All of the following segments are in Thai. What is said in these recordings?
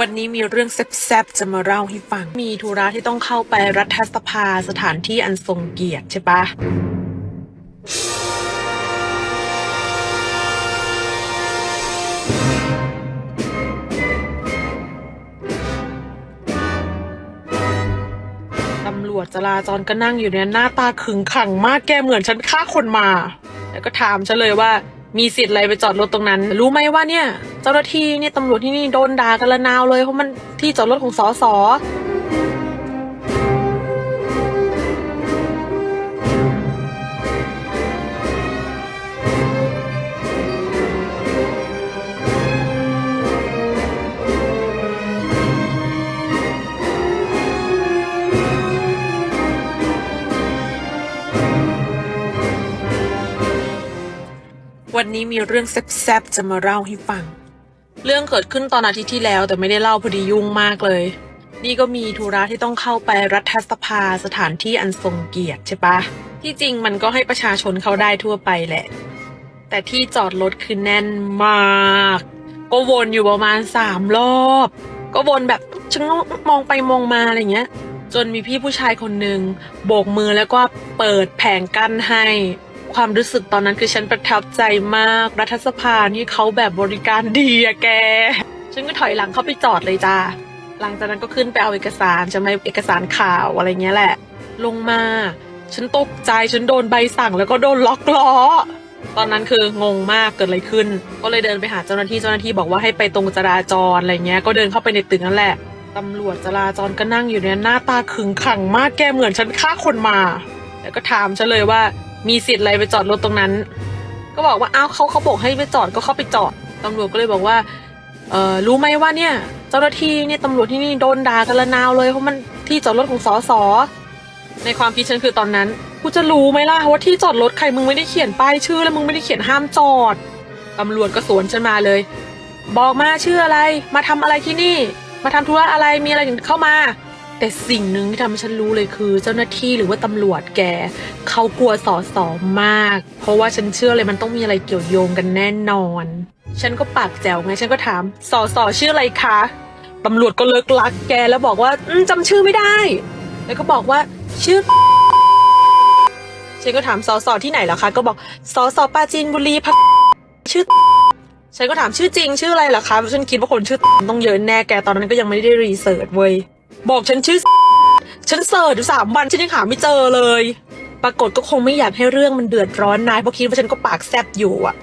วันนี้มีเรื่องแซ่บๆ จะมาเล่าให้ฟัง มีธุระที่ต้องเข้าไปรัฐสภาสถานที่อันทรงเกียรติใช่ปะตำรวจจราจรก็นั่งอยู่เนี่ยหน้าตาขึงขังมากแกเหมือนฉันฆ่าคนมา แล้วก็ถามฉันเลยว่า มีสิทธิ์อะไรไปจอดรถตรงนั้น รู้ไหมว่าเนี่ย เจ้าหน้าที่เนี่ยตำรวจที่นี่โดนด่ากันละนาวเลยเพราะมันที่จอดรถของสอสอ วันนี้มีเรื่องแซ่บๆจะมาเล่าให้ฟัง เรื่องเกิดขึ้นตอนอาทิตย์ที่แล้วแต่ไม่ได้เล่าพอดียุ่งมากเลย นี่ก็มีธุระที่ต้องเข้าไปรัฐสภาสถานที่อันทรงเกียรติใช่ปะที่จริงมันก็ให้ประชาชนเข้าได้ทั่วไปแหละ แต่ที่จอดรถคือแน่นมาก ก็วนอยู่ประมาณสามรอบ ก็วนแบบฉันก็มองไปมองมาอะไรเงี้ย จนมีพี่ผู้ชายคนหนึ่งโบกมือแล้วก็เปิดแผงกั้นให้ ความรู้สึกตอนนั้นคือฉันประทับใจมาก รัฐสภานี่เขาแบบบริการดีอะแก ฉันก็ถอยหลังเข้าไปจอดเลยจ้า หลังจากนั้นก็ขึ้นไปเอาเอกสารจะมเอกสารข่าวอะไรเงี้ยแหละ ลงมา ฉันตกใจ ฉันโดนใบสั่งแล้วก็โดนล็อกล้อ ตอนนั้นคืองงมากเกิดอะไรขึ้น ก็เลยเดินไปหาเจ้าหน้าที่ เจ้าหน้าที่บอกว่าให้ไปตรงจราจรอะไรเงี้ย ก็เดินเข้าไปในตึกนั่นแหละ ตำรวจจราจรก็นั่งอยู่เนี่ยหน้าตาขึงขังมากแกเหมือนฉันฆ่าคนมา แล้วก็ถามฉันเลยว่า มีสิทธิ์อะไรไปจอดรถตรงนั้น ก็บอกว่าอ้าวเขาเขาบอกให้ไปจอดก็เข้าไปจอดตำรวจก็เลยบอกว่าเออรู้ไหมว่าเนี่ย เจ้าหน้าที่เนี่ยตำรวจที่นี่โดนด่ากันละนาวเลยเพราะมันที่จอดรถของสอสอในความคิดฉันคือตอนนั้นกูจะรู้ไหมล่ะว่าที่จอดรถใครมึงไม่ได้เขียนป้ายชื่อ แล้วมึงไม่ได้เขียนห้ามจอดตำรวจก็สวนฉันมาเลย บอกมาชื่ออะไร มาทำอะไรที่นี่ มาทำธุระอะไรมีอะไรถึงเข้ามา แต่สิ่งหนึ่งที่ทำให้ฉันรู้เลยคือ เจ้าหน้าที่หรือว่าตำรวจแกเขากลัวสอสอมาก เพราะว่าฉันเชื่อเลยมันต้องมีอะไรเกี่ยวโยงกันแน่นอน ฉันก็ปากแจ๋วไงฉันก็ถามสอสอชื่ออะไรคะตำรวจก็เลิกลักแกแล้วบอกว่าอืมจำชื่อไม่ได้ แล้วก็บอกว่าชื่อฉันก็ถามสอสอที่ไหนเหรอคะ ก็บอกสอสอปราจีนบุรีพักชื่อ ฉันก็ถามชื่อจริง ชื่ออะไรเหรอคะ ฉันคิดว่าคนชื่อต้องเยอะแน่แกตอนนั้นก็ยังไม่ได้รีเสิร์ชเว้ย บอกฉันชื่อ ฉันเสิร์ชอยู่สามวันฉันยังหาไม่เจอเลย ปรากฏก็คงไม่อยากให้เรื่องมันเดือดร้อนนายเพราะคิดว่าฉันก็ปากแซบอยู่อะ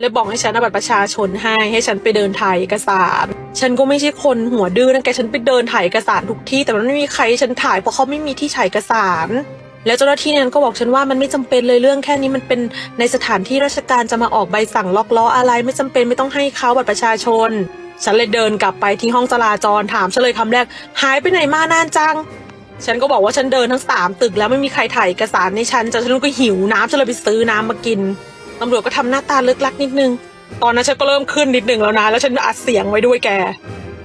เลยบอกให้ฉันเอาบัตรประชาชนให้ให้ฉันไปเดินถ่ายเอกสาร ฉันก็ไม่ใช่คนหัวดื้อนะแกฉันไปเดินถ่ายเอกสารทุกที่ แต่มันไม่มีใครให้ฉันถ่ายเพราะเขาไม่มีที่ถ่ายเอกสาร แล้วเจ้าหน้าที่นั้นก็บอกฉันว่ามันไม่จำเป็นเลยเรื่องแค่นี้มันเป็นในสถานที่ราชการจะมาออกใบสั่งล็อกล้ออะไร ไม่จำเป็นไม่ต้องให้เขาบัตรประชาชน ฉันเลยเดินกลับไปที่ห้องจราจรถามฉันเลยคำแรก หายไปไหนมานานจัง ฉันก็บอกว่าฉันเดินทั้งสามตึกแล้วไม่มีใครถ่ายเอกสารในฉันจะฉันก็หิวน้ำฉันเลยไปซื้อน้ำมากินตำรวจก็ทำหน้าตาเลิกลักนิดนึง ตอนนั้นฉันก็เริ่มขึ้นนิดนึงแล้วนะ แล้วฉันอัดเสียงไว้ด้วยแก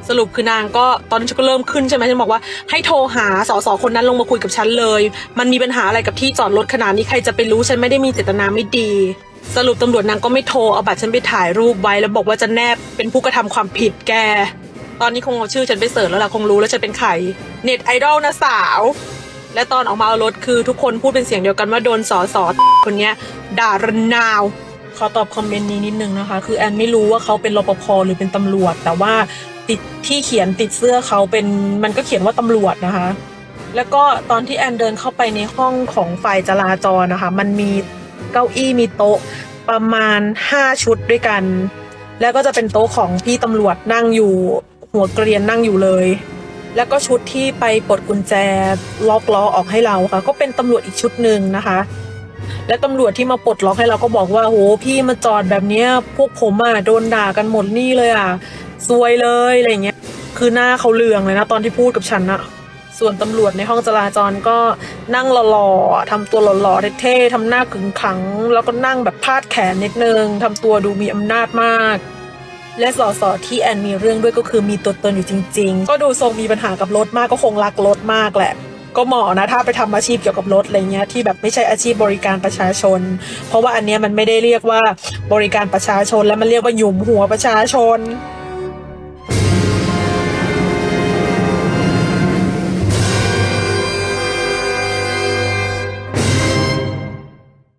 สรุปคือนางก็ตอนนั้นฉันก็เริ่มขึ้นใช่ไหมฉันบอกว่าให้โทรหาสสคนนั้นลงมาคุยกับฉันเลย มันมีปัญหาอะไรกับที่จอดรถขนาดนี้ใครจะไปรู้ฉันไม่ได้มีเจตนาไม่ดี สรุปตำรวจนางก็ไม่โทรเอาบัตรฉันไปถ่ายรูปไว้แล้วบอกว่าจะแนบเป็นผู้กระทำความผิดแก ตอนนี้คงเอาชื่อฉันไปเสิร์ชแล้วล่ะคงรู้แล้วฉันเป็นใครเน็ตไอดอลนะสาว และตอนออกมาเอารถคือทุกคนพูดเป็นเสียงเดียวกันว่าโดนสอสอคนเนี้ยด่าระนาว ขอตอบคอมเมนต์นี้นิดนึงนะคะ คือแอนไม่รู้ว่าเขาเป็นรปภหรือเป็นตำรวจ แต่ว่าติดที่เขียนติดเสื้อเขาเป็นมันก็เขียนว่าตำรวจนะคะ แล้วก็ตอนที่แอนเดินเข้าไปในห้องของฝ่ายจราจรนะคะ มันมี เก้าอี้มีโต๊ะประมาณ 5 ชุดด้วยกัน แล้วก็จะเป็นโต๊ะของพี่ตำรวจนั่งอยู่ หัวเกรียนนั่งอยู่เลย แล้วก็ชุดที่ไปปลดกุญแจล็อกล้อออกให้เราค่ะ ก็เป็นตำรวจอีกชุดหนึ่งนะคะ และตำรวจที่มาปลดล็อกให้เราก็บอกว่าโหพี่มาจอดแบบเนี้ยพวกผมอะโดนด่ากันหมดนี่เลยอะซวยเลยอะไรเงี้ย คือหน้าเขาเหลืองเลยนะตอนที่พูดกับฉันอะ ส่วนตำรวจในห้องจราจรก็นั่งหล่อๆทำตัวหล่อๆเท่ๆทำหน้าขึงขัง แล้วก็นั่งแบบพาดแขนนิดนึงทำตัวดูมีอำนาจมาก และสอสอที่แอนมีเรื่องด้วยก็คือมีตัวตนอยู่จริง ๆ ก็ดูทรงมีปัญหากับรถมากก็คงรักรถมากแหละ ก็เหมาะนะถ้าไปทำอาชีพเกี่ยวกับรถอะไรเงี้ยที่แบบไม่ใช่อาชีพบริการประชาชน เพราะว่าอันเนี้ยมันไม่ได้เรียกว่าบริการประชาชนแล้วมันเรียกว่าหยุมหัวประชาชน